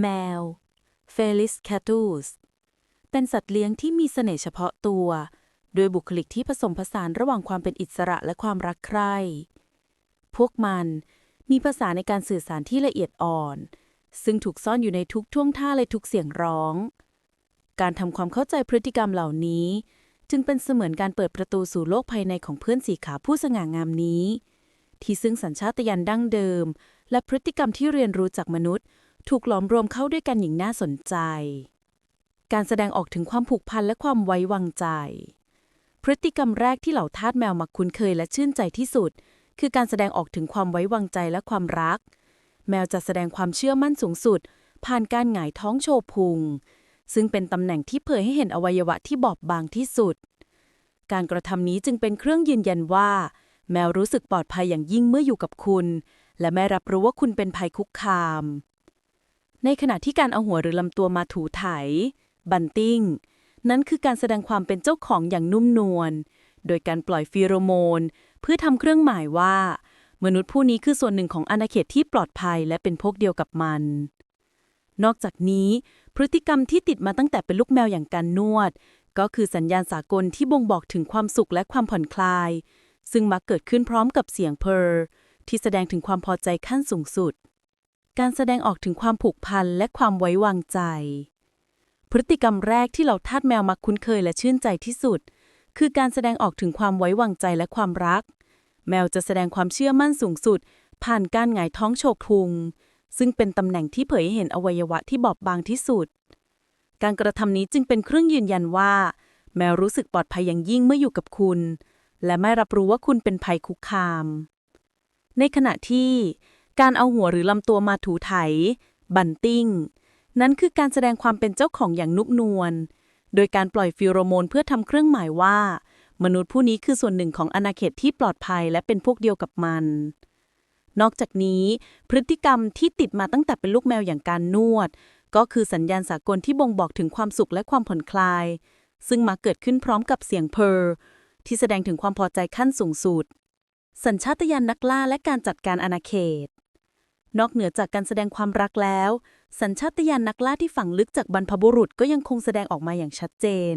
แมว Felis catus เป็นสัตว์เลี้ยงที่มีเสน่ห์เฉพาะตัว โดยบุคลิกที่ผสมผสานระหว่างความเป็นอิสระและความรักใคร่ พวกมันมีภาษาในการสื่อสารที่ละเอียดอ่อน ซึ่งถูกซ่อนอยู่ในทุกท่วงท่าและทุกเสียงร้อง การทำความเข้าใจพฤติกรรมเหล่านี้ จึงเป็นเสมือนการเปิดประตูสู่โลกภายในของเพื่อนสีขาผู้สง่างามนี้ ที่ซึ่งสัญชาตญาณดั้งเดิม และพฤติกรรมที่เรียนรู้จากมนุษย์ ถูกหลอมรวมเข้าด้วยกันอย่างน่าสนใจ การแสดงออกถึงความผูกพันและความไว้วางใจ พฤติกรรมแรกที่เหล่าทาสแมวมักคุ้นเคยและชื่นใจที่สุด คือการแสดงออกถึงความไว้วางใจและความรัก แมวจะแสดงความเชื่อมั่นสูงสุด ผ่านการหงายท้องโชว์พุง ซึ่งเป็นตำแหน่งที่เผยให้เห็นอวัยวะที่บอบบางที่สุด การกระทำนี้จึงเป็นเครื่องยืนยันว่า แมวรู้สึกปลอดภัยอย่างยิ่งเมื่ออยู่กับคุณ และไม่รับรู้ว่าคุณเป็นภัยคุกคาม ในขณะที่การเอาหัวหรือลำตัวมาถูไถ บันติ้ง นั้นคือการแสดงความเป็นเจ้าของอย่างนุ่มนวล โดยการปล่อยฟีโรโมน เพื่อทำเครื่องหมายว่า มนุษย์ผู้นี้คือส่วนหนึ่งของอาณาเขตที่ปลอดภัยและเป็นพวกเดียวกับมัน นอกจากนี้ พฤติกรรมที่ติดมาตั้งแต่เป็นลูกแมวอย่างการนวด ก็คือสัญญาณสากลที่บ่งบอกถึงความสุขและความผ่อนคลาย ซึ่งมักเกิดขึ้นพร้อมกับเสียงเพอร์ที่แสดงถึงความพอใจขั้นสูงสุด การแสดงออกถึงความผูกพันและความไว้วางใจ พฤติกรรมแรกที่เราทาสแมวมักคุ้นเคยและชื่นใจที่สุด คือการแสดงออกถึงความไว้วางใจและความรัก แมวจะแสดงความเชื่อมั่นสูงสุด ผ่านการหงายท้องโชกพุง ซึ่งเป็นตำแหน่งที่เผยให้เห็นอวัยวะที่บอบบางที่สุด การกระทำนี้จึงเป็นเครื่องยืนยันว่า แมวรู้สึกปลอดภัยอย่างยิ่งเมื่ออยู่กับคุณ และไม่รับรู้ว่าคุณเป็นภัยคุกคาม ในขณะที่ การเอาหัวหรือลำตัวมาถูไถ บันติ้ง นั้นคือการแสดงความเป็นเจ้าของอย่างนุ่มนวล โดยการปล่อยฟีโรโมนเพื่อทำเครื่องหมายว่า มนุษย์ผู้นี้คือส่วนหนึ่งของอาณาเขตที่ปลอดภัยและเป็นพวกเดียวกับมัน นอกจากนี้ พฤติกรรมที่ติดมาตั้งแต่เป็นลูกแมวอย่างการนวด ก็คือสัญญาณสากลที่บ่งบอกถึงความสุขและความผ่อนคลาย ซึ่งมักเกิดขึ้นพร้อมกับเสียงเพอร์ที่แสดงถึงความพอใจขั้นสูงสุด สัญชาตญาณนักล่าและการจัดการอาณาเขต นอกเหนือจากการแสดงความรักแล้ว สัญชาตญาณนักล่าที่ฝังลึกจากบรรพบุรุษก็ยังคงแสดงออกมาอย่างชัดเจน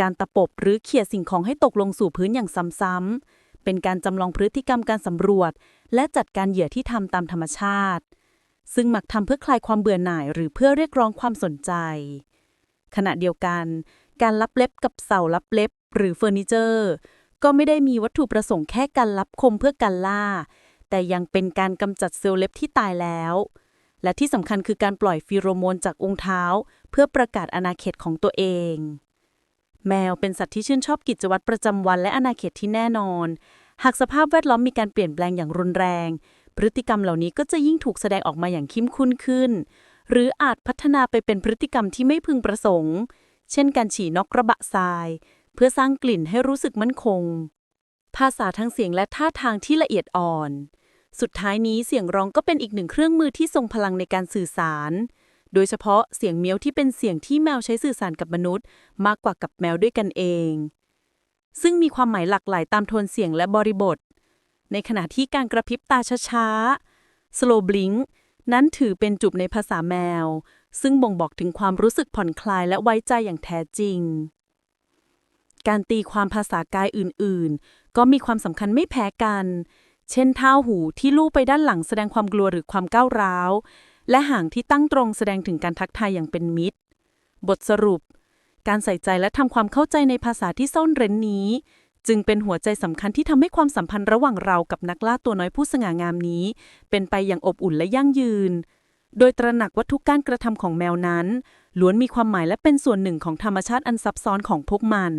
การตะปบหรือเขี่ยสิ่งของให้ตกลงสู่พื้นอย่างซ้ำๆเป็นการจำลองพฤติกรรมการสำรวจ และจัดการเหยื่อที่ทำตามธรรมชาติ ซึ่งมักทำเพื่อคลายความเบื่อหน่ายหรือเพื่อเรียกร้องความสนใจ ขณะเดียวกัน การลับเล็บกับเสาลับเล็บ หรือเฟอร์นิเจอร์ ก็ไม่ได้มีวัตถุประสงค์แค่การลับคมเพื่อการล่า แต่ยังเป็นการกำจัดเซลล์เล็บที่ตายแล้ว และที่สำคัญคือการปล่อยฟีโรโมนจากองค์เท้า เพื่อประกาศอาณาเขตของตัวเอง แมวเป็นสัตว์ที่ชื่นชอบกิจวัตรประจำวันและอาณาเขตที่แน่นอน หากสภาพแวดล้อมมีการเปลี่ยนแปลงอย่างรุนแรง พฤติกรรมเหล่านี้ก็จะยิ่งถูกแสดงออกมาอย่างเข้มข้นขึ้น หรืออาจพัฒนาไปเป็นพฤติกรรมที่ไม่พึงประสงค์ เช่น การฉี่นอกกระบะทราย เพื่อสร้างกลิ่นให้รู้สึกมั่นคงภาษาทั้งเสียงและท่าทางที่ละเอียดอ่อน สุดท้ายนี้เสียงร้องก็เป็นอีกหนึ่งเครื่องมือที่ทรงพลังในการสื่อสาร โดยเฉพาะเสียงเมี้ยวที่เป็นเสียงที่แมวใช้สื่อสารกับมนุษย์ มากกว่ากับแมวด้วยกันเอง ซึ่งมีความหมายหลากหลายตามโทนเสียงและบริบท ในขณะที่การกระพริบตาช้าๆ slow blink นั้นถือเป็นจุบในภาษาแมว ซึ่งบ่งบอกถึงความรู้สึกผ่อนคลายและไว้ใจอย่างแท้จริง การตีความภาษากายอื่นๆ ก็มีความสำคัญไม่แพ้กัน เช่นเท้าหูที่ลู่ไปด้านหลังแสดงความกลัวหรือความก้าวร้าว และหางที่ตั้งตรงแสดงถึงการทักทายอย่างเป็นมิตร บทสรุป การใส่ใจและทำความเข้าใจในภาษาที่ซ่อนเร้นนี้ จึงเป็นหัวใจสำคัญที่ทำให้ความสัมพันธ์ระหว่างเรากับนักล่าตัวน้อยผู้สง่างามนี้ เป็นไปอย่างอบอุ่นและยั่งยืน โดยตระหนักว่าทุกการกระทำของแมวนั้นล้วนมีความหมายและเป็นส่วนหนึ่งของธรรมชาติอันซับซ้อนของพวกมัน